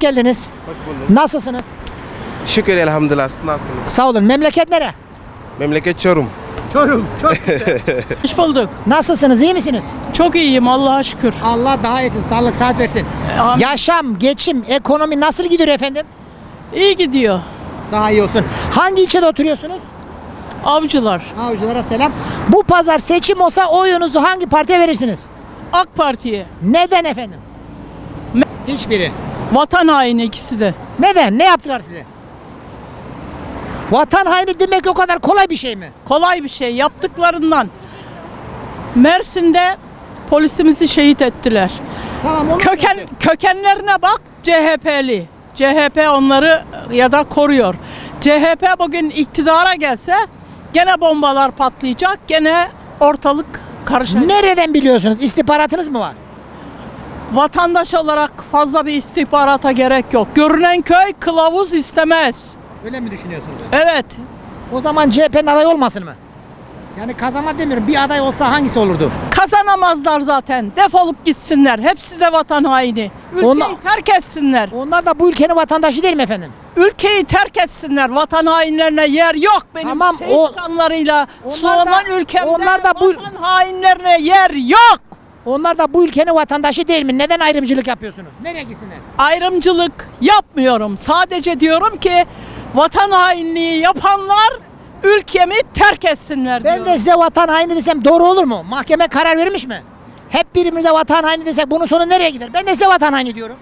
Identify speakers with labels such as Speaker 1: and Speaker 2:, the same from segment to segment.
Speaker 1: geldiniz.
Speaker 2: Hoş bulduk.
Speaker 1: Nasılsınız?
Speaker 2: Şükür elhamdülillah. Nasılsınız?
Speaker 1: Sağ olun. Memleket nere?
Speaker 2: Memleket Çorum.
Speaker 1: Çorum. Çok
Speaker 3: Hoş bulduk.
Speaker 1: Nasılsınız? iyi misiniz?
Speaker 3: Çok iyiyim Allah'a şükür.
Speaker 1: Allah daha etsin. Sağlık saat versin.
Speaker 3: Amin.
Speaker 1: Yaşam, geçim, ekonomi nasıl gidiyor efendim?
Speaker 3: İyi gidiyor.
Speaker 1: Daha iyi olsun. Hangi ilçede oturuyorsunuz?
Speaker 3: Avcılar.
Speaker 1: Avcılara selam. Bu pazar seçim olsa oyunuzu hangi partiye verirsiniz?
Speaker 3: AK Parti'ye.
Speaker 1: Neden efendim?
Speaker 3: Me-
Speaker 1: Hiçbiri.
Speaker 3: Vatan haini ikisi de.
Speaker 1: Neden? Ne yaptılar size? Vatan haini demek o kadar kolay bir şey mi?
Speaker 3: Kolay bir şey. Yaptıklarından. Mersin'de polisimizi şehit ettiler.
Speaker 1: Tamam onu
Speaker 3: Köken kökenlerine bak CHP'li. CHP onları ya da koruyor. CHP bugün iktidara gelse gene bombalar patlayacak. Gene ortalık karışacak.
Speaker 1: Nereden biliyorsunuz? İstihbaratınız mı var?
Speaker 3: Vatandaş olarak fazla bir istihbarata gerek yok. Görünen köy kılavuz istemez.
Speaker 1: Öyle mi düşünüyorsunuz?
Speaker 3: Evet.
Speaker 1: O zaman CHP'nin aday olmasın mı? Yani kazanma demiyorum. Bir aday olsa hangisi olurdu?
Speaker 3: Kazanamazlar zaten. Defolup gitsinler. Hepsi de vatan haini. Ülkeyi
Speaker 1: Onlar-
Speaker 3: terk etsinler.
Speaker 1: Onlar da bu ülkenin vatandaşı değil mi efendim?
Speaker 3: Ülkeyi terk etsinler. Vatan hainlerine yer yok benim
Speaker 1: Tamam, o-
Speaker 3: kanlarıyla
Speaker 1: Onlar
Speaker 3: sulanan
Speaker 1: da-
Speaker 3: ülkemde
Speaker 1: onlar da bu-
Speaker 3: vatan hainlerine yer yok.
Speaker 1: Onlar da bu ülkenin vatandaşı değil mi? Neden ayrımcılık yapıyorsunuz? Nereye gitsinler?
Speaker 3: Ayrımcılık yapmıyorum. Sadece diyorum ki vatan hainliği yapanlar ülkemi terk etsinler
Speaker 1: Ben
Speaker 3: diyorum.
Speaker 1: de size vatan haini desem doğru olur mu? Mahkeme karar vermiş mi? Hep birbirimize vatan haini desek bunun sonu nereye gider? Ben de size vatan haini diyorum.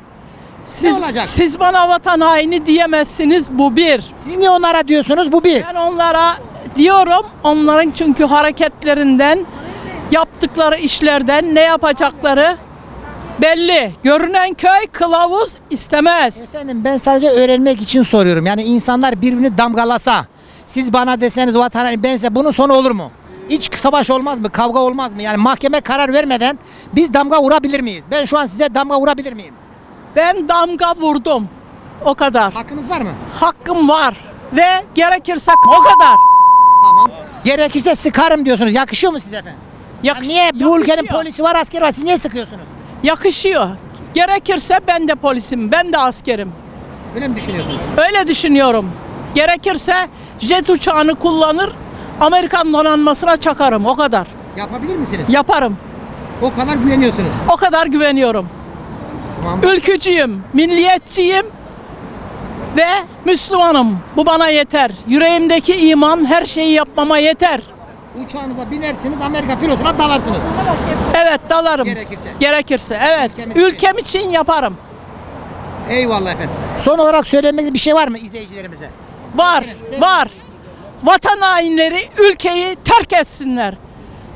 Speaker 3: Siz,
Speaker 1: olacak?
Speaker 3: siz bana vatan haini diyemezsiniz bu bir.
Speaker 1: Siz niye onlara diyorsunuz? Bu bir.
Speaker 3: Ben onlara diyorum onların çünkü hareketlerinden yaptıkları işlerden ne yapacakları belli. Görünen köy kılavuz istemez.
Speaker 1: Efendim ben sadece öğrenmek için soruyorum. Yani insanlar birbirini damgalasa, siz bana deseniz vatan haini bense bunun sonu olur mu? İç savaş olmaz mı? Kavga olmaz mı? Yani mahkeme karar vermeden biz damga vurabilir miyiz? Ben şu an size damga vurabilir miyim?
Speaker 3: Ben damga vurdum. O kadar.
Speaker 1: Hakkınız var mı?
Speaker 3: Hakkım var ve gerekirse o kadar.
Speaker 1: Tamam. Gerekirse sıkarım diyorsunuz. Yakışıyor mu size efendim? Ya
Speaker 3: Yakış-
Speaker 1: niye bu ülkenin
Speaker 3: yakışıyor.
Speaker 1: polisi var, askeri var. Siz niye sıkıyorsunuz?
Speaker 3: Yakışıyor. Gerekirse ben de polisim, ben de askerim.
Speaker 1: Öyle mi düşünüyorsunuz?
Speaker 3: Öyle düşünüyorum. Gerekirse jet uçağını kullanır, Amerikan donanmasına çakarım. O kadar.
Speaker 1: Yapabilir misiniz?
Speaker 3: Yaparım.
Speaker 1: O kadar güveniyorsunuz.
Speaker 3: O kadar güveniyorum.
Speaker 1: Tamam.
Speaker 3: Ülkücüyüm, milliyetçiyim ve Müslümanım. Bu bana yeter. Yüreğimdeki iman her şeyi yapmama yeter.
Speaker 1: Uçağınıza binersiniz, Amerika filosuna dalarsınız.
Speaker 3: Evet dalarım.
Speaker 1: Gerekirse.
Speaker 3: Gerekirse. Evet.
Speaker 1: Ülkemiz için.
Speaker 3: Ülkem için yaparım.
Speaker 1: Eyvallah efendim. Son olarak söylemek bir şey var mı izleyicilerimize?
Speaker 3: Var,
Speaker 1: Söyle.
Speaker 3: var. Vatan hainleri ülkeyi terk etsinler.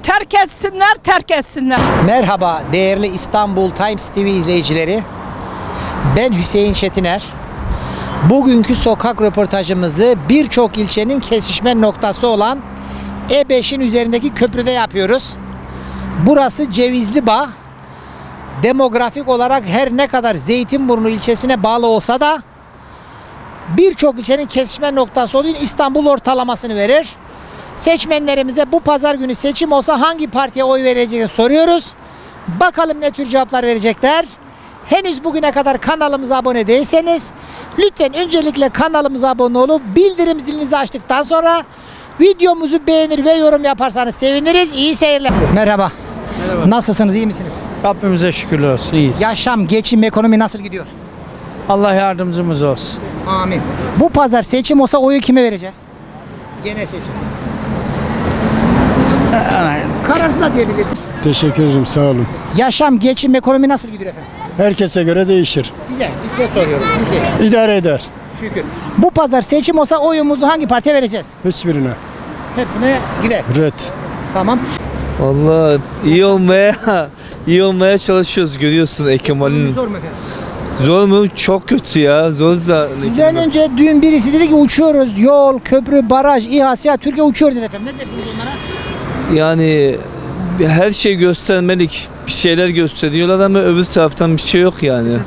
Speaker 3: Terk etsinler, terk etsinler.
Speaker 1: Merhaba değerli İstanbul Times TV izleyicileri. Ben Hüseyin Çetiner. Bugünkü sokak röportajımızı birçok ilçenin kesişme noktası olan E5'in üzerindeki köprüde yapıyoruz. Burası Cevizli Bağ. Demografik olarak her ne kadar Zeytinburnu ilçesine bağlı olsa da birçok ilçenin kesişme noktası olduğu için İstanbul ortalamasını verir. Seçmenlerimize bu pazar günü seçim olsa hangi partiye oy vereceğini soruyoruz. Bakalım ne tür cevaplar verecekler. Henüz bugüne kadar kanalımıza abone değilseniz lütfen öncelikle kanalımıza abone olup bildirim zilinizi açtıktan sonra videomuzu beğenir ve yorum yaparsanız seviniriz. İyi seyirler. Merhaba. Nasılsınız? iyi misiniz?
Speaker 4: Rabbimize şükürler olsun. iyiyiz.
Speaker 1: Yaşam, geçim, ekonomi nasıl gidiyor?
Speaker 4: Allah yardımcımız olsun.
Speaker 1: Amin. Bu pazar seçim olsa oyu kime vereceğiz? Gene seçim. Kararsız da diyebilirsiniz.
Speaker 5: Teşekkür ederim sağ olun.
Speaker 1: Yaşam, geçim, ekonomi nasıl gidiyor efendim?
Speaker 5: Herkese göre değişir.
Speaker 1: Size, biz size soruyoruz. Size.
Speaker 5: İdare eder.
Speaker 1: Şükür. Bu pazar seçim olsa oyumuzu hangi partiye vereceğiz?
Speaker 5: Hiçbirine.
Speaker 1: Hepsine gider.
Speaker 5: Red.
Speaker 1: Tamam.
Speaker 6: Vallahi iyi olmaya iyi olmaya çalışıyoruz görüyorsun Ekim Ali'nin.
Speaker 1: Zor mu efendim?
Speaker 6: Zor mu? Çok kötü ya. Zor da.
Speaker 1: Sizden önce dün birisi dedi ki uçuyoruz. Yol, köprü, baraj, İHA, SİHA, Türkiye uçuyor dedi efendim. Ne dersiniz onlara?
Speaker 6: Yani her şey göstermelik. Bir şeyler gösteriyorlar ama öbür taraftan bir şey yok yani.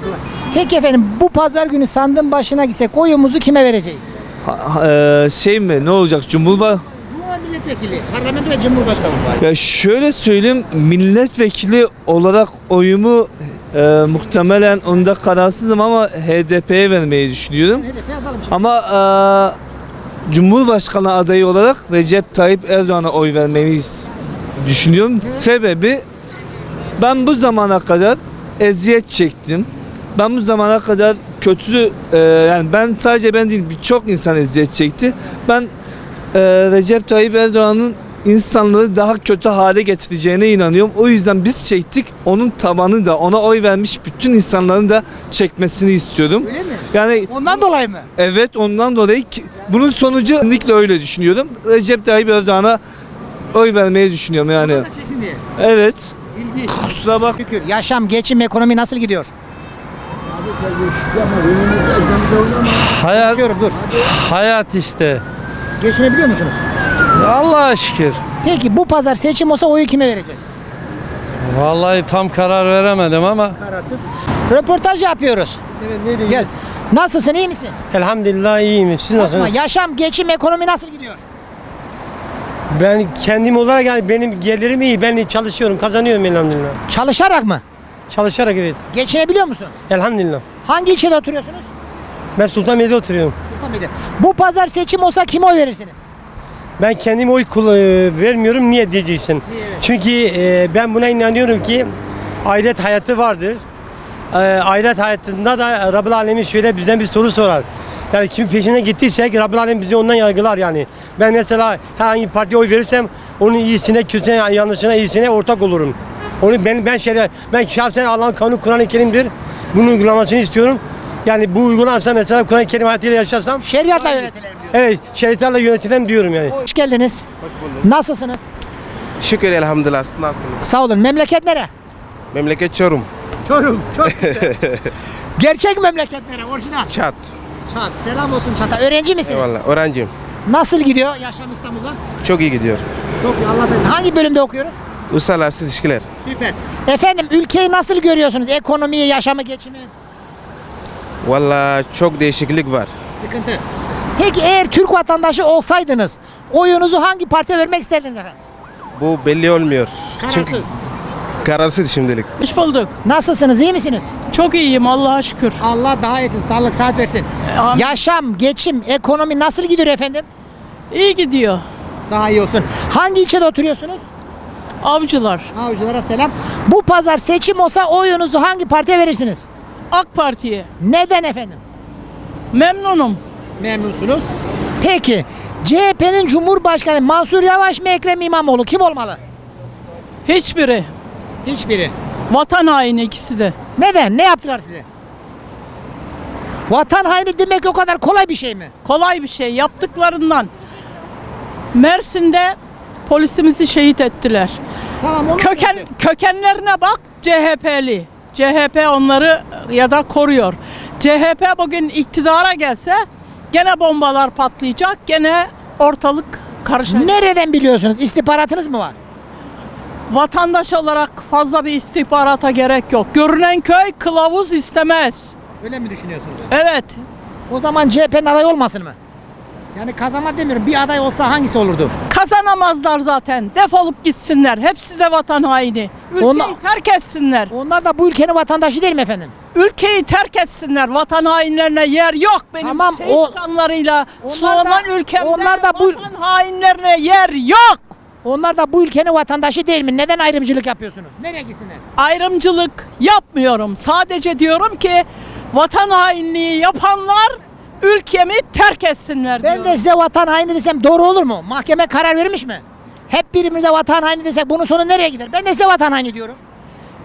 Speaker 1: Peki efendim bu pazar günü sandığın başına gitsek oyumuzu kime vereceğiz?
Speaker 6: Ha- ha- eee, şey mi? Ne olacak? Cumhurba
Speaker 1: Cumhur milletvekili, parlamento ve cumhurbaşkanı.
Speaker 6: ya şöyle söyleyeyim milletvekili olarak oyumu Ee, muhtemelen onda kararsızım ama HDP'ye vermeyi düşünüyorum.
Speaker 1: HDP yazalım
Speaker 6: Ama eee, Cumhurbaşkanı adayı olarak Recep Tayyip Erdoğan'a oy vermeyi düşünüyorum. Sebebi ben bu zamana kadar eziyet çektim. Ben bu zamana kadar kötü eee, yani ben sadece ben değil birçok insan eziyet çekti. Ben eee, Recep Tayyip Erdoğan'ın insanları daha kötü hale getireceğine inanıyorum. O yüzden biz çektik. Onun tabanı da ona oy vermiş bütün insanların da çekmesini istiyorum.
Speaker 1: Öyle mi?
Speaker 6: Yani
Speaker 1: Ondan dolayı mı?
Speaker 6: Evet ondan dolayı ki- bunun sonucu kesinlikle öyle düşünüyorum. Recep Tayyip Erdoğan'a oy vermeyi düşünüyorum yani.
Speaker 1: Çeksin diye.
Speaker 6: Evet.
Speaker 1: İlgi.
Speaker 6: Kusura bak.
Speaker 1: Şükür. Yaşam, geçim, ekonomi nasıl gidiyor?
Speaker 7: Hayat,
Speaker 1: dur.
Speaker 7: hayat işte.
Speaker 1: Geçinebiliyor musunuz?
Speaker 7: Allah'a şükür.
Speaker 1: Peki bu pazar seçim olsa oyu kime vereceğiz?
Speaker 7: Vallahi tam karar veremedim ama
Speaker 1: Kararsız. Röportaj yapıyoruz. Gel. Nasılsın, iyi misin?
Speaker 8: Elhamdülillah iyiyim. Siz
Speaker 1: Osman,
Speaker 8: nasılsınız?
Speaker 1: yaşam, geçim, ekonomi nasıl gidiyor?
Speaker 8: Ben kendim olarak yani benim gelirim iyi. Ben çalışıyorum, kazanıyorum elhamdülillah.
Speaker 1: Çalışarak mı?
Speaker 8: Çalışarak evet.
Speaker 1: Geçinebiliyor musun?
Speaker 8: Elhamdülillah.
Speaker 1: Hangi ilçede oturuyorsunuz?
Speaker 8: Ben Sultanbeyli'de oturuyorum.
Speaker 1: Sultanbeyli. Bu pazar seçim olsa kime oy verirsiniz?
Speaker 8: Ben kendim oy e, vermiyorum. Niye diyeceksin? Çünkü e, ben buna inanıyorum ki ahiret hayatı vardır. E, ahiret hayatında da Rabbul Alemin şöyle bizden bir soru sorar. Yani kimin peşine gittiysek Rabbul Alem bizi ondan yargılar yani. Ben mesela herhangi bir partiye oy verirsem onun iyisine, kötüsüne, yanlışına, iyisine ortak olurum. Onu ben ben şeyler ben şahsen Allah'ın kanunu Kur'an-ı Kerim'dir. Bunun uygulamasını istiyorum. Yani bu uygulansa mesela Kur'an-ı Kerim hayatıyla yaşarsam
Speaker 1: Şeriatla yönetilelim diyor.
Speaker 8: evet şeriatlarla yönetilen diyorum yani.
Speaker 1: Hoş geldiniz.
Speaker 2: Hoş bulduk.
Speaker 1: Nasılsınız?
Speaker 2: Şükür elhamdülillah. Siz nasılsınız?
Speaker 1: Sağ olun. Memleket nere?
Speaker 2: Memleket Çorum.
Speaker 1: Çorum. Çok güzel. Gerçek memleket nere? Orijinal.
Speaker 2: Çat.
Speaker 1: Çat. Selam olsun Çat'a. Öğrenci misiniz?
Speaker 2: Eyvallah. Öğrenciyim.
Speaker 1: Nasıl gidiyor yaşam İstanbul'da?
Speaker 2: Çok iyi gidiyor.
Speaker 1: Çok iyi. Allah Hangi bölümde okuyoruz?
Speaker 2: Uluslararası ilişkiler.
Speaker 1: Süper. Efendim ülkeyi nasıl görüyorsunuz? Ekonomiyi, yaşamı, geçimi?
Speaker 2: Valla çok değişiklik var.
Speaker 1: Sıkıntı. Peki eğer Türk vatandaşı olsaydınız oyunuzu hangi partiye vermek isterdiniz efendim?
Speaker 2: Bu belli olmuyor. Çünkü
Speaker 1: Kararsız.
Speaker 2: kararsız şimdilik.
Speaker 3: Hoş bulduk.
Speaker 1: Nasılsınız? iyi misiniz?
Speaker 3: Çok iyiyim Allah'a şükür.
Speaker 1: Allah daha etsin. Sağlık, saat versin.
Speaker 3: Amin.
Speaker 1: Yaşam, geçim, ekonomi nasıl gidiyor efendim?
Speaker 3: İyi gidiyor.
Speaker 1: Daha iyi olsun. Hangi ilçede oturuyorsunuz?
Speaker 3: Avcılar.
Speaker 1: Avcılara selam. Bu pazar seçim olsa oyunuzu hangi partiye verirsiniz?
Speaker 3: AK Parti'ye.
Speaker 1: Neden efendim?
Speaker 3: Memnunum.
Speaker 1: Memnunsunuz. Peki CHP'nin Cumhurbaşkanı Mansur Yavaş mı Ekrem İmamoğlu kim olmalı?
Speaker 3: Hiçbiri.
Speaker 1: Hiçbiri.
Speaker 3: Vatan haini ikisi de.
Speaker 1: Neden? Ne yaptılar size? Vatan haini demek o kadar kolay bir şey mi?
Speaker 3: Kolay bir şey yaptıklarından. Mersin'de polisimizi şehit ettiler.
Speaker 1: Tamam onu
Speaker 3: Köken kökenlerine bak CHP'li. CHP onları ya da koruyor. CHP bugün iktidara gelse gene bombalar patlayacak. Gene ortalık karışacak.
Speaker 1: Nereden biliyorsunuz? İstihbaratınız mı var?
Speaker 3: Vatandaş olarak fazla bir istihbarata gerek yok. Görünen köy kılavuz istemez.
Speaker 1: Öyle mi düşünüyorsunuz?
Speaker 3: Evet.
Speaker 1: O zaman CHP'nin aday olmasın mı? Yani kazanma demiyorum. Bir aday olsa hangisi olurdu?
Speaker 3: Kazanamazlar zaten. Defolup gitsinler. Hepsi de vatan haini. Ülkeyi
Speaker 1: Onlar-
Speaker 3: terk etsinler.
Speaker 1: Onlar da bu ülkenin vatandaşı değil mi efendim?
Speaker 3: Ülkeyi terk etsinler. Vatan hainlerine yer yok. Benim
Speaker 1: Tamam,
Speaker 3: şehit
Speaker 1: o-
Speaker 3: kanlarıyla
Speaker 1: Onlar
Speaker 3: sulanan
Speaker 1: da-
Speaker 3: ülkemde
Speaker 1: onlar da bu-
Speaker 3: vatan hainlerine yer yok.
Speaker 1: Onlar da bu ülkenin vatandaşı değil mi? Neden ayrımcılık yapıyorsunuz? Nereye gitsinler?
Speaker 3: Ayrımcılık yapmıyorum. Sadece diyorum ki vatan hainliği yapanlar ülkemi terk etsinler
Speaker 1: Ben
Speaker 3: diyorum.
Speaker 1: de size vatan haini desem doğru olur mu? Mahkeme karar vermiş mi? Hep birbirimize vatan haini desek bunun sonu nereye gider? Ben de size vatan haini diyorum.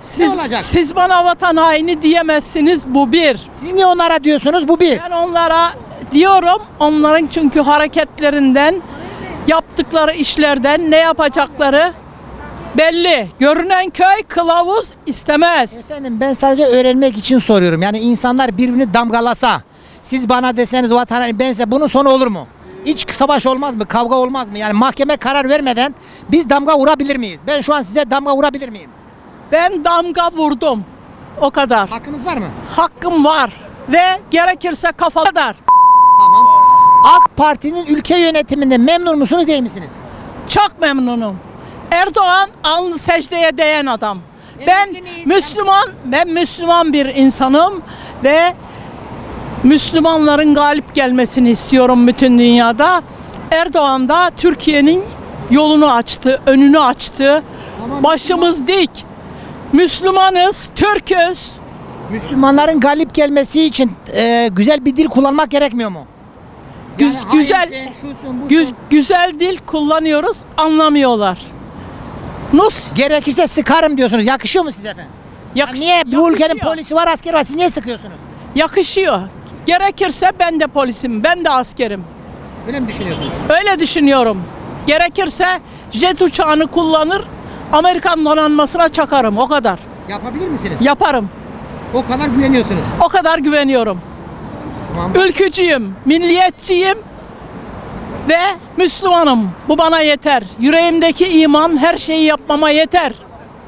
Speaker 3: siz,
Speaker 1: olacak?
Speaker 3: siz bana vatan haini diyemezsiniz bu bir.
Speaker 1: Siz niye onlara diyorsunuz? Bu bir.
Speaker 3: Ben onlara diyorum onların çünkü hareketlerinden yaptıkları işlerden ne yapacakları belli. Görünen köy kılavuz istemez.
Speaker 1: Efendim ben sadece öğrenmek için soruyorum. Yani insanlar birbirini damgalasa, siz bana deseniz vatan bense bunun sonu olur mu? İç savaş olmaz mı? Kavga olmaz mı? Yani mahkeme karar vermeden biz damga vurabilir miyiz? Ben şu an size damga vurabilir miyim?
Speaker 3: Ben damga vurdum. O kadar.
Speaker 1: Hakkınız var mı?
Speaker 3: Hakkım var ve gerekirse kafa kadar.
Speaker 1: Tamam. AK Parti'nin ülke yönetiminde memnun musunuz değil misiniz?
Speaker 3: Çok memnunum. Erdoğan alnı secdeye değen adam. Ben? Müslüman, ben Müslüman bir insanım ve Müslümanların galip gelmesini istiyorum bütün dünyada. Erdoğan da Türkiye'nin yolunu açtı, önünü açtı. Başımız dik. Müslümanız, Türk'üz.
Speaker 1: Müslümanların galip gelmesi için e, güzel bir dil kullanmak gerekmiyor mu?
Speaker 3: Güz-
Speaker 1: Yani
Speaker 3: güzel
Speaker 1: şusun,
Speaker 3: gü- güzel dil kullanıyoruz, anlamıyorlar. Nus
Speaker 1: Gerekirse sıkarım diyorsunuz. Yakışıyor mu size efendim? Ya
Speaker 3: yakış-
Speaker 1: niye bu ülkenin
Speaker 3: yakışıyor.
Speaker 1: polisi var, askeri var. Siz niye sıkıyorsunuz?
Speaker 3: Yakışıyor. Gerekirse ben de polisim, ben de askerim.
Speaker 1: Öyle mi düşünüyorsunuz?
Speaker 3: Öyle düşünüyorum. Gerekirse jet uçağını kullanır, Amerikan donanmasına çakarım. O kadar.
Speaker 1: Yapabilir misiniz?
Speaker 3: Yaparım.
Speaker 1: O kadar güveniyorsunuz.
Speaker 3: O kadar güveniyorum.
Speaker 1: Tamam.
Speaker 3: Ülkücüyüm, milliyetçiyim ve Müslümanım. Bu bana yeter. Yüreğimdeki iman her şeyi yapmama yeter.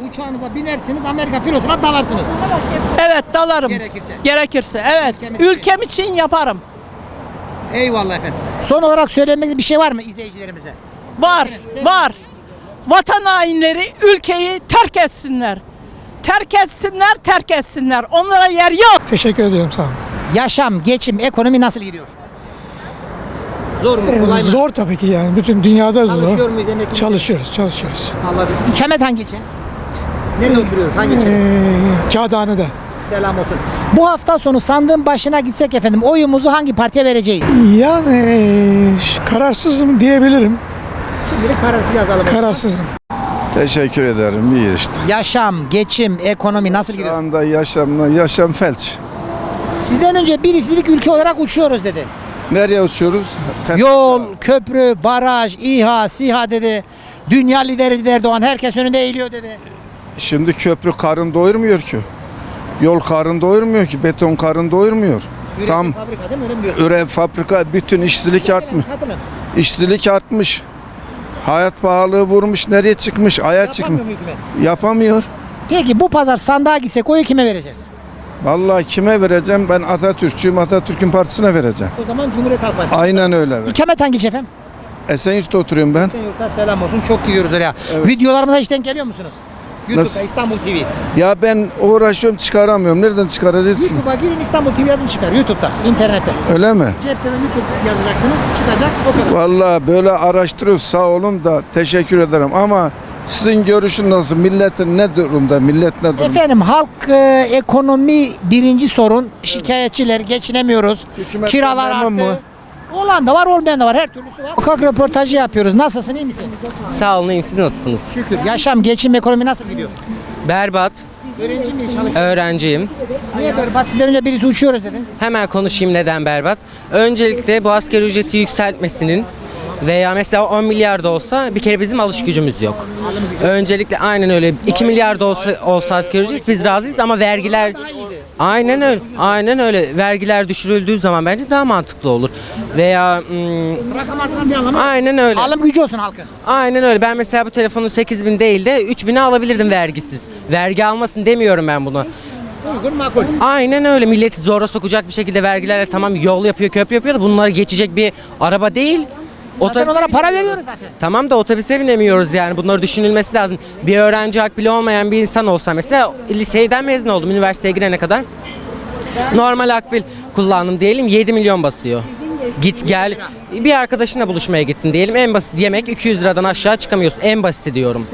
Speaker 1: Uçağınıza binersiniz, Amerika filosuna dalarsınız.
Speaker 3: Evet dalarım.
Speaker 1: Gerekirse.
Speaker 3: Gerekirse evet.
Speaker 1: Ülkemiz için.
Speaker 3: Ülkem için yaparım.
Speaker 1: Eyvallah efendim. Son olarak söylemek bir şey var mı izleyicilerimize?
Speaker 3: Var,
Speaker 1: Söyle.
Speaker 3: var. Vatan hainleri ülkeyi terk etsinler. Terk etsinler, terk etsinler. Onlara yer yok.
Speaker 9: Teşekkür ediyorum sağ olun.
Speaker 1: Yaşam, geçim, ekonomi nasıl gidiyor? Zor mu, kolay mı?
Speaker 9: Zor tabii ki yani bütün dünyada
Speaker 1: Çalışıyor
Speaker 9: zor.
Speaker 1: muyuz emekli?
Speaker 9: Çalışıyoruz, çalışıyoruz.
Speaker 1: Anladım. İkamet hangi ilçe? Nerede oturuyoruz? Hangi ilçe?
Speaker 9: Ee, Kağıthane'de.
Speaker 1: Selam olsun. Bu hafta sonu sandığın başına gitsek efendim oyumuzu hangi partiye vereceğiz?
Speaker 9: Yani ee, ş- kararsızım diyebilirim.
Speaker 1: Şimdilik kararsız yazalım.
Speaker 9: Kararsızım.
Speaker 5: Teşekkür ederim. İyi işte.
Speaker 1: Yaşam, geçim, ekonomi nasıl
Speaker 5: Şu
Speaker 1: gidiyor?
Speaker 5: anda yaşamla yaşam felç.
Speaker 1: Sizden önce birisi dedi ki ülke olarak uçuyoruz dedi.
Speaker 5: Nereye uçuyoruz? Te-
Speaker 1: Yol, köprü, baraj, İHA, SİHA dedi. Dünya lideri dedi Erdoğan. Herkes önünde eğiliyor dedi.
Speaker 5: Şimdi köprü karın doyurmuyor ki. Yol karın doyurmuyor ki. Beton karın doyurmuyor.
Speaker 1: Üretim
Speaker 5: Tam
Speaker 1: fabrika değil mi? Öyle mi diyorsun?
Speaker 5: üre fabrika bütün işsizlik artmış.
Speaker 1: Katılın.
Speaker 5: İşsizlik artmış. Hayat pahalılığı vurmuş. Nereye çıkmış? Aya çıkmış.
Speaker 1: Yapamıyor mu hükümet?
Speaker 5: Yapamıyor.
Speaker 1: Peki bu pazar sandığa gitsek oyu kime vereceğiz?
Speaker 5: Vallahi kime vereceğim? Ben Atatürkçüyüm. Atatürk'ün partisine vereceğim.
Speaker 1: O zaman Cumhuriyet Halk Partisi.
Speaker 5: Aynen öyle.
Speaker 1: İkamet hangi efendim?
Speaker 5: Esenyurt'ta oturuyorum ben.
Speaker 1: Esenyurt'a selam olsun. Çok gidiyoruz oraya. Videolarımıza hiç denk geliyor musunuz? YouTube'da
Speaker 5: Nasıl?
Speaker 1: İstanbul TV.
Speaker 5: Ya ben uğraşıyorum çıkaramıyorum. Nereden çıkaracağız ki?
Speaker 1: YouTube'a girin İstanbul TV yazın çıkar. YouTube'da, internette.
Speaker 5: Öyle mi?
Speaker 1: Cepte ve YouTube yazacaksınız çıkacak o kadar.
Speaker 5: Vallahi böyle araştırıyoruz sağ olun da teşekkür ederim ama sizin görüşün nasıl? Milletin ne durumda? Millet ne durumda?
Speaker 1: Efendim halk e, ekonomi birinci sorun. Şikayetçiler geçinemiyoruz.
Speaker 5: Hükümet
Speaker 1: Kiralar
Speaker 5: memnun
Speaker 1: arttı.
Speaker 5: mu?
Speaker 1: Olan da var olmayan da var. Her türlüsü var. Sokak röportajı yapıyoruz. Nasılsın iyi misin?
Speaker 10: Sağ olun iyiyim. Siz nasılsınız?
Speaker 1: Şükür. Yaşam, geçim, ekonomi nasıl gidiyor?
Speaker 10: Berbat.
Speaker 1: Öğrenci miyiz çalışıyoruz?
Speaker 10: Öğrenciyim.
Speaker 1: Niye berbat? Sizden önce birisi uçuyoruz dedi.
Speaker 10: Hemen konuşayım neden berbat. Öncelikle bu asgari ücreti yükseltmesinin veya mesela 10 milyar da olsa bir kere bizim alış gücümüz yok. Öncelikle aynen öyle. 2 milyar da olsa, olsa asgari ücret biz razıyız ama vergiler Aynen öyle. Aynen öyle. Vergiler düşürüldüğü zaman bence daha mantıklı olur. Veya hmm,
Speaker 1: Rakam artıran bir anlamı. yok.
Speaker 10: aynen öyle.
Speaker 1: Alım gücü olsun halkın.
Speaker 10: Aynen öyle. Ben mesela bu telefonu 8000 değil de 3000'e alabilirdim vergisiz. Vergi almasın demiyorum ben bunu.
Speaker 1: Uygun makul.
Speaker 10: Aynen öyle. Milleti zora sokacak bir şekilde vergilerle tamam yol yapıyor, köprü yapıyor da bunları geçecek bir araba değil.
Speaker 1: Zaten onlara para veriyoruz zaten.
Speaker 10: Tamam da otobüse binemiyoruz yani. Bunları düşünülmesi lazım. Bir öğrenci hak bile olmayan bir insan olsa mesela liseyden mezun oldum üniversiteye girene kadar. Normal akbil kullandım diyelim 7 milyon basıyor. Git gel bir arkadaşınla buluşmaya gittin diyelim en basit yemek 200 liradan aşağı çıkamıyorsun en basiti diyorum.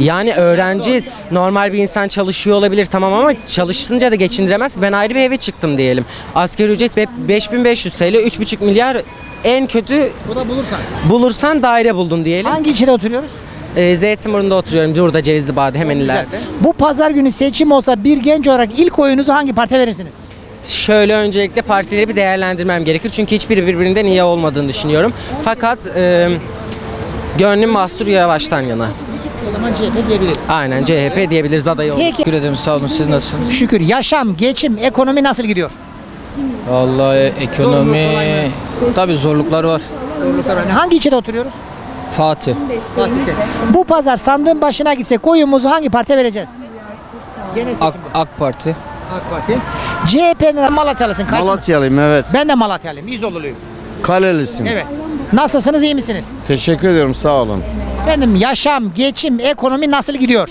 Speaker 10: Yani öğrenciyiz normal bir insan çalışıyor olabilir tamam ama çalışınca da geçindiremez. Ben ayrı bir eve çıktım diyelim. Asgari ücret be- 5500 TL 3,5 milyar en kötü
Speaker 1: Bu da bulursan.
Speaker 10: bulursan daire buldun diyelim.
Speaker 1: Hangi ilçede oturuyoruz?
Speaker 10: Ee, Zeytinburnu'nda oturuyorum. Burada Cevizli Bağ'da hemen ileride.
Speaker 1: Bu pazar günü seçim olsa bir genç olarak ilk oyunuzu hangi partiye verirsiniz?
Speaker 10: Şöyle öncelikle partileri bir değerlendirmem gerekir. Çünkü hiçbiri birbirinden iyi olmadığını düşünüyorum. Fakat e, gönlüm Mahsur Yavaş'tan yana.
Speaker 1: O zaman CHP diyebiliriz.
Speaker 10: Aynen CHP diyebiliriz adayı olur.
Speaker 1: Peki.
Speaker 7: Teşekkür ederim sağ olun siz nasılsınız?
Speaker 1: Şükür. Yaşam, geçim, ekonomi nasıl gidiyor?
Speaker 7: Vallahi ekonomi tabii zorluklar var.
Speaker 1: Zorluklar önemli. Hangi ilçede oturuyoruz?
Speaker 7: Fatih.
Speaker 1: Fatih'te. Bu pazar sandığın başına gitsek oyumuzu hangi partiye vereceğiz? Gene.
Speaker 7: AK, AK Parti.
Speaker 1: AK Parti. CHP'nin Malatyalısın. Kaysın.
Speaker 5: Malatyalıyım evet.
Speaker 1: Ben de Malatyalıyım. İzoluluyum.
Speaker 5: Kalelisin.
Speaker 1: Evet. Nasılsınız? iyi misiniz?
Speaker 5: Teşekkür ediyorum sağ olun.
Speaker 1: Efendim yaşam, geçim, ekonomi nasıl gidiyor?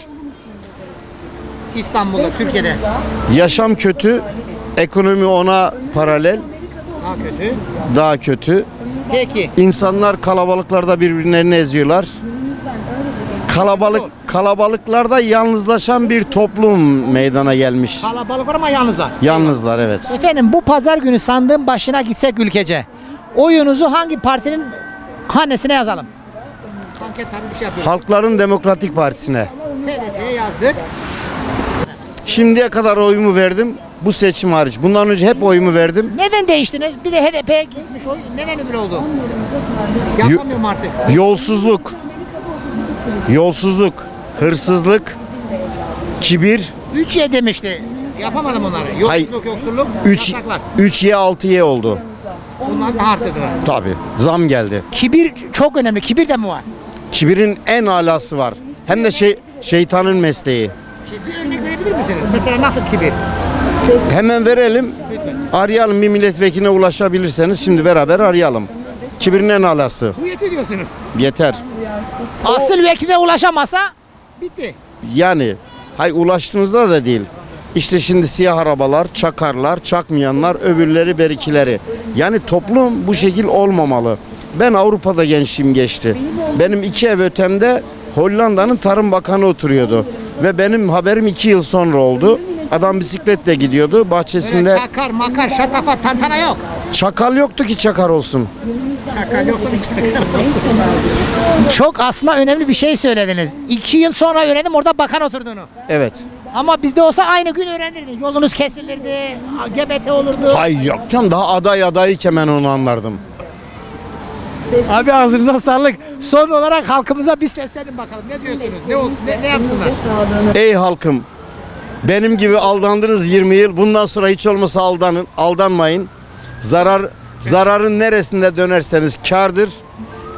Speaker 1: İstanbul'da, Türkiye'de?
Speaker 11: Yaşam kötü, ekonomi ona paralel,
Speaker 1: Daha kötü.
Speaker 11: daha kötü.
Speaker 1: Peki.
Speaker 11: İnsanlar kalabalıklarda birbirlerini eziyorlar. Kalabalık kalabalıklarda yalnızlaşan bir toplum meydana gelmiş.
Speaker 1: Kalabalık var ama yalnızlar.
Speaker 11: Yalnızlar evet.
Speaker 1: Efendim bu pazar günü sandığın başına gitsek ülkece. Oyunuzu hangi partinin hanesine yazalım? Anket tarzı bir şey yapıyoruz.
Speaker 11: Halkların Demokratik Partisi'ne.
Speaker 1: HDP'ye yazdık.
Speaker 11: Şimdiye kadar oyumu verdim. Bu seçim hariç. Bundan önce hep oyumu verdim.
Speaker 1: Neden değiştiniz? Bir de HDP'ye gitmiş oy. Neden öyle oldu? Yapamıyorum artık.
Speaker 11: Yolsuzluk. Yolsuzluk, hırsızlık, kibir,
Speaker 1: 3Y demişti. Yapamadım onları.
Speaker 11: Hayır.
Speaker 1: Yoksulluk, yoksulluk,
Speaker 11: 3
Speaker 1: yasaklar.
Speaker 11: 3Y 6Y oldu.
Speaker 1: Bunlar da arttılar.
Speaker 11: Tabii. Zam geldi.
Speaker 1: Kibir çok önemli. Kibir de mi var?
Speaker 11: Kibirin en alası var. Hem de şey şeytanın mesleği.
Speaker 1: Bir örnek verebilir misiniz? Mesela nasıl kibir?
Speaker 11: Hemen verelim. Arayalım bir milletvekiline ulaşabilirseniz şimdi beraber arayalım. Kibirin en alası.
Speaker 1: Bu yetiyor diyorsunuz.
Speaker 11: Yeter.
Speaker 1: Asıl vekiline ulaşamasa bitti.
Speaker 11: Yani hay ulaştığınızda da değil. İşte şimdi siyah arabalar, çakarlar, çakmayanlar, öbürleri berikileri. Yani toplum bu şekil olmamalı. Ben Avrupa'da gençliğim geçti. Benim iki ev ötemde Hollanda'nın Tarım Bakanı oturuyordu. Ve benim haberim iki yıl sonra oldu. Adam bisikletle gidiyordu. Bahçesinde
Speaker 1: çakar, makar, şatafat, tantana yok.
Speaker 11: çakal yoktu ki çakar olsun.
Speaker 1: Çakar yok da bir çakar Çok aslında önemli bir şey söylediniz. İki yıl sonra öğrendim orada bakan oturduğunu.
Speaker 11: Evet.
Speaker 1: Ama bizde olsa aynı gün öğrenirdi. Yolunuz kesilirdi, GBT olurdu.
Speaker 11: Ay yok canım daha aday adayken ben onu anlardım.
Speaker 1: Abi ağzınıza sağlık. Son olarak halkımıza bir seslenin bakalım. Ne diyorsunuz? Ne olsun? Ne, ne yapsınlar?
Speaker 11: Ey halkım benim gibi aldandınız 20 yıl. Bundan sonra hiç olmasa aldanın, aldanmayın. Zarar zararın neresinde dönerseniz kardır.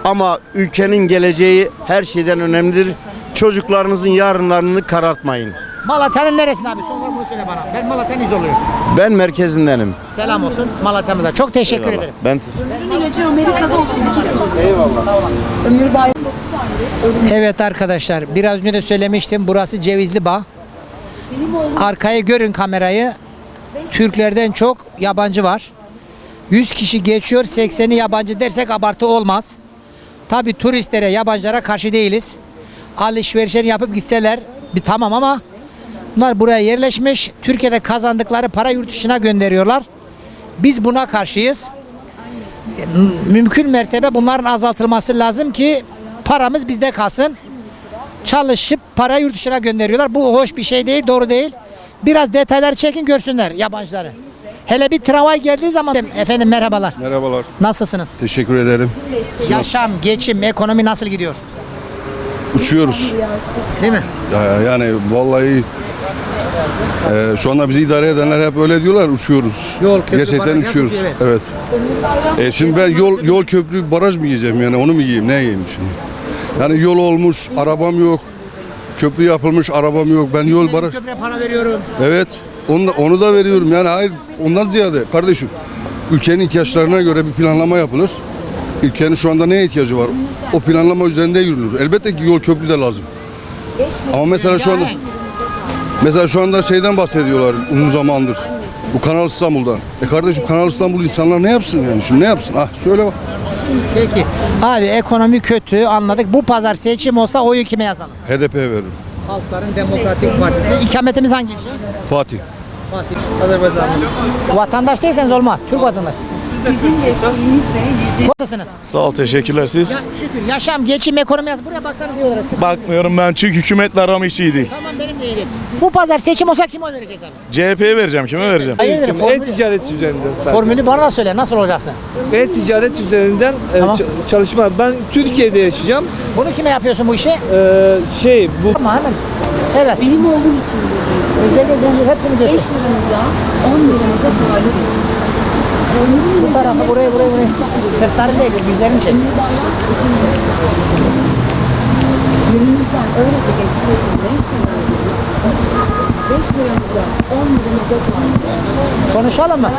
Speaker 11: Ama ülkenin geleceği her şeyden önemlidir. Çocuklarınızın yarınlarını karartmayın.
Speaker 1: Malatya'nın neresinde abi? Son bunu söyle bana. Ben Malatya'nın İzolu'yum.
Speaker 11: Ben merkezindenim.
Speaker 1: Selam olsun Malatya'mıza. Çok teşekkür
Speaker 11: Eyvallah.
Speaker 1: ederim.
Speaker 11: Ben
Speaker 12: İlacı Amerika'da 32 trilyon. Ömür Bay
Speaker 1: Evet arkadaşlar biraz önce de söylemiştim. Burası Cevizli Bağ. Arkayı görün kamerayı. Türklerden çok yabancı var. 100 kişi geçiyor 80'i yabancı dersek abartı olmaz. Tabi turistlere yabancılara karşı değiliz. Alışverişlerini yapıp gitseler bir tamam ama bunlar buraya yerleşmiş. Türkiye'de kazandıkları para yurt dışına gönderiyorlar. Biz buna karşıyız. Mümkün mertebe bunların azaltılması lazım ki paramız bizde kalsın. Çalışıp para yurt dışına gönderiyorlar. Bu hoş bir şey değil, doğru değil. Biraz detaylar çekin görsünler yabancıları. Hele bir tramvay geldiği zaman efendim merhabalar.
Speaker 13: Merhabalar.
Speaker 1: Nasılsınız?
Speaker 13: Teşekkür ederim.
Speaker 1: Yaşam, geçim, ekonomi nasıl gidiyor?
Speaker 13: Uçuyoruz.
Speaker 1: Değil mi?
Speaker 13: Ya- Yani vallahi e, şu anda bizi idare edenler hep öyle diyorlar uçuyoruz.
Speaker 1: Yol, köprü,
Speaker 13: Gerçekten
Speaker 1: baraj,
Speaker 13: uçuyoruz.
Speaker 1: evet.
Speaker 13: Evet. E, şimdi ben yol yol köprü baraj mı yiyeceğim yani onu mu yiyeyim ne yiyeyim şimdi? Yani yol olmuş, arabam yok. Köprü yapılmış, arabam yok. Ben yol baraj
Speaker 1: Köprüye para veriyorum.
Speaker 13: Evet. Onu, onu da veriyorum. Yani hayır ondan ziyade kardeşim ülkenin ihtiyaçlarına göre bir planlama yapılır. Ülkenin şu anda neye ihtiyacı var? O planlama üzerinde yürünür. Elbette ki yol köprü de lazım. Ama mesela şu anda mesela şu anda şeyden bahsediyorlar uzun zamandır. Bu Kanal İstanbul'dan. E kardeşim Kanal İstanbul insanlar ne yapsın yani? Şimdi ne yapsın? Ah söyle bak.
Speaker 1: Peki. Abi ekonomi kötü anladık. Bu pazar seçim olsa oyu kime yazalım?
Speaker 13: HDP veririm.
Speaker 1: Halkların Demokratik Partisi. İkametimiz hangi ilçe?
Speaker 13: Fatih.
Speaker 1: Fatih. Azerbaycan. Vatandaş değilseniz olmaz. Türk vatandaş.
Speaker 12: Sizin desteğinizle yüzde
Speaker 1: Nasılsınız?
Speaker 9: Sağ ol teşekkürler siz.
Speaker 1: Ya şükür yaşam, geçim, ekonomi nasıl? Buraya baksanız iyi olur aslında.
Speaker 9: Bakmıyorum ben çünkü hükümetle aram hiç iyi değil.
Speaker 1: Tamam benim de iyiyim. Bu pazar seçim olsa kime oy vereceğiz abi?
Speaker 9: CHP'ye vereceğim kime vereceğim?
Speaker 1: Hayırdır? Formülü,
Speaker 6: E-ticaret üzerinden sadece.
Speaker 1: formülü bana da söyle. Nasıl olacaksın?
Speaker 6: E-ticaret üzerinden e,
Speaker 1: Tamam.
Speaker 6: ç- çalışma. Ben Türkiye'de yaşayacağım.
Speaker 1: Bunu kime yapıyorsun bu işi?
Speaker 6: E, şey bu
Speaker 1: Tamam hemen. Evet.
Speaker 12: benim oğlum için buradayız.
Speaker 1: Özellikle zincir hepsini
Speaker 12: 5
Speaker 1: göster.
Speaker 12: liranıza 10 liranıza talibiz.
Speaker 1: Bu tarafı buraya buraya buraya. Sırtları değil, yüzlerini çek.
Speaker 12: Gününüzden öylece geçse neyse 5 liranıza 10 liranıza talibiz.
Speaker 1: Konuşalım mı?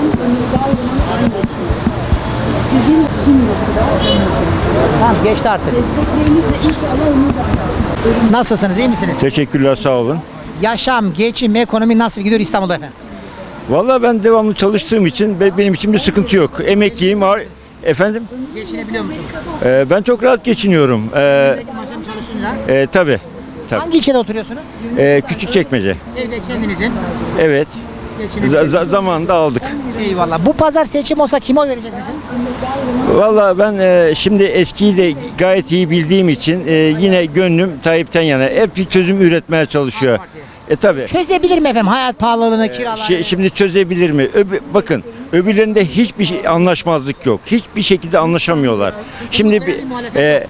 Speaker 12: Sizin şimdi sıra
Speaker 1: Tamam geçti artık.
Speaker 12: desteklerinizle inşallah Bayram.
Speaker 1: Nasılsınız? iyi misiniz?
Speaker 9: Teşekkürler sağ olun.
Speaker 1: Yaşam, geçim, ekonomi nasıl gidiyor İstanbul'da efendim?
Speaker 14: Vallahi ben devamlı çalıştığım için be- benim için bir sıkıntı yok. Emekliyim. ar- Efendim?
Speaker 1: Geçinebiliyor musunuz?
Speaker 14: Ee, ben çok rahat geçiniyorum. Ee,
Speaker 1: Peki maaşım çalışınca.
Speaker 14: e, tabii. Tabii.
Speaker 1: Hangi ilçede oturuyorsunuz?
Speaker 14: Ee, küçük çekmece.
Speaker 1: Evde kendinizin.
Speaker 14: Evet. Z-
Speaker 1: Geçinebiliyorsunuz.
Speaker 14: z- zamanında aldık.
Speaker 1: Eyvallah. Bu pazar seçim olsa kime oy vereceksiniz efendim?
Speaker 14: Vallahi ben e, şimdi eskiyi de gayet iyi bildiğim için e, yine gönlüm Tayyip'ten yana. Hep bir çözüm üretmeye çalışıyor. E tabii.
Speaker 1: Çözebilir mi efendim hayat pahalılığını, kiraları?
Speaker 14: Şi- şimdi çözebilir mi? Öbü- bakın öbürlerinde hiçbir şey, anlaşmazlık yok. Hiçbir şekilde anlaşamıyorlar. Şimdi bir e,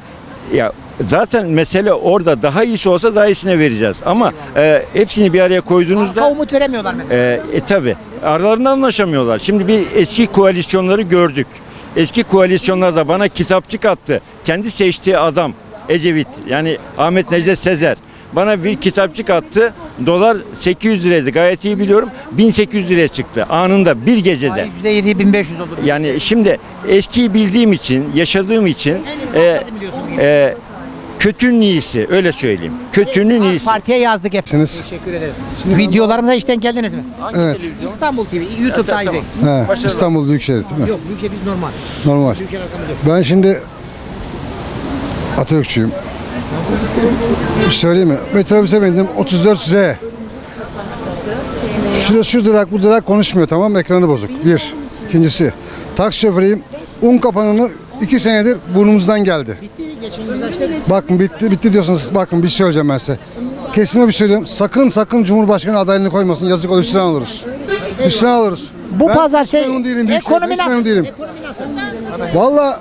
Speaker 14: ya zaten mesele orada daha iyisi olsa daha iyisine vereceğiz. Ama e, hepsini bir araya
Speaker 1: Halka
Speaker 14: koyduğunuzda
Speaker 1: umut veremiyorlar mı? efendim?
Speaker 14: e, e tabi aralarında anlaşamıyorlar. Şimdi bir eski koalisyonları gördük. Eski koalisyonlar da bana kitapçık attı. Kendi seçtiği adam Ecevit yani Ahmet Necdet Sezer bana bir kitapçık attı. Dolar 800 liraydı gayet iyi biliyorum. 1800 liraya çıktı anında bir gecede.
Speaker 1: Faiz %7 1500 olur.
Speaker 14: Yani şimdi eskiyi bildiğim için, yaşadığım için e, e, kötünün iyisi öyle söyleyeyim. Kötünün iyisi.
Speaker 1: Parti'ye yazdık hep. Teşekkür ederim. Videolarımıza işten geldiniz mi?
Speaker 9: Evet.
Speaker 1: İstanbul TV, YouTube'da izleyin.
Speaker 9: He, İstanbul Büyükşehir değil mi?
Speaker 1: Yok, Büyükşehir biz normal.
Speaker 9: Normal.
Speaker 1: Büyükşehir arkamız yok.
Speaker 9: Ben şimdi Atatürkçüyüm. Şey söyleyeyim mi? Metrobüse bindim 34Z. Şurası şu durak bu durak konuşmuyor tamam mı? Ekranı bozuk. Bir. İkincisi. Taksi şoförüyüm. Un kapanını iki senedir burnumuzdan geldi. Bakın bitti bitti diyorsunuz. Bakın bir şey söyleyeceğim ben size. Kesime bir şey söyleyeyim. Sakın sakın Cumhurbaşkanı adaylığını koymasın. Yazık olur hüsran oluruz. Hüsran oluruz.
Speaker 1: Bu
Speaker 9: Ben
Speaker 1: pazar şey,
Speaker 9: memnun değilim,
Speaker 1: ekonomi nasıl?
Speaker 9: değilim.
Speaker 1: Ekonomi nasıl?
Speaker 9: Valla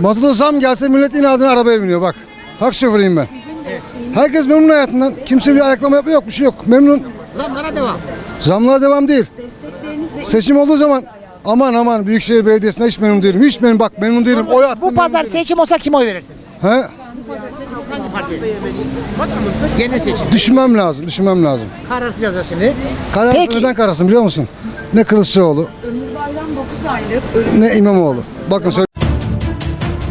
Speaker 9: mazota zam gelse millet inadına arabaya biniyor bak. Taksi şoförüyüm ben. Herkes memnun hayatından. Kimse bir ayaklama yapıyor yok bir şey yok. Memnun.
Speaker 1: Zamlara devam.
Speaker 9: Zamlara devam değil. Seçim olduğu zaman aman aman Büyükşehir Belediyesi'ne hiç memnun değilim. Hiç memnun bak memnun değilim. Oy attım.
Speaker 1: Bu pazar seçim olsa kime oy verirsiniz?
Speaker 9: He?
Speaker 1: Hangi partiye? Genel seçim.
Speaker 9: Düşünmem lazım. Düşünmem lazım.
Speaker 1: Kararsız yazacağız şimdi.
Speaker 9: Kararsız
Speaker 1: Peki.
Speaker 9: neden kararsın biliyor musun? Ne Kılıçdaroğlu ne İmamoğlu. Bakın söyle.